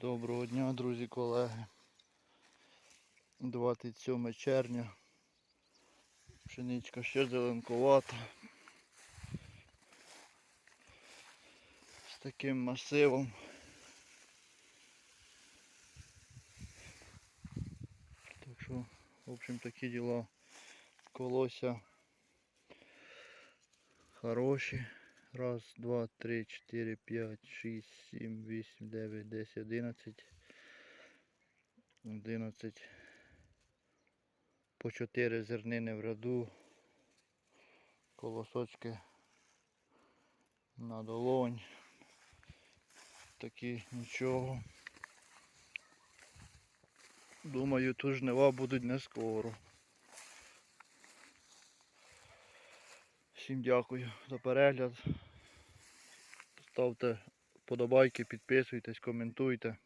Доброго дня, друзі, колеги. 27 червня. Пшеничка ще зеленкувата. З таким масивом. Так що, в общем, такі діла. Колося хороші. Раз, два, три, чотири, п'ять, шість, сім, вісім, дев'ять, десять, одинадцять. Одинадцять. По чотири зернини в ряду. Колосочки на долонь. Такі нічого. Думаю, тут жнива будуть не скоро. Всім дякую за перегляд. Ставте вподобайки, підписуйтесь, коментуйте.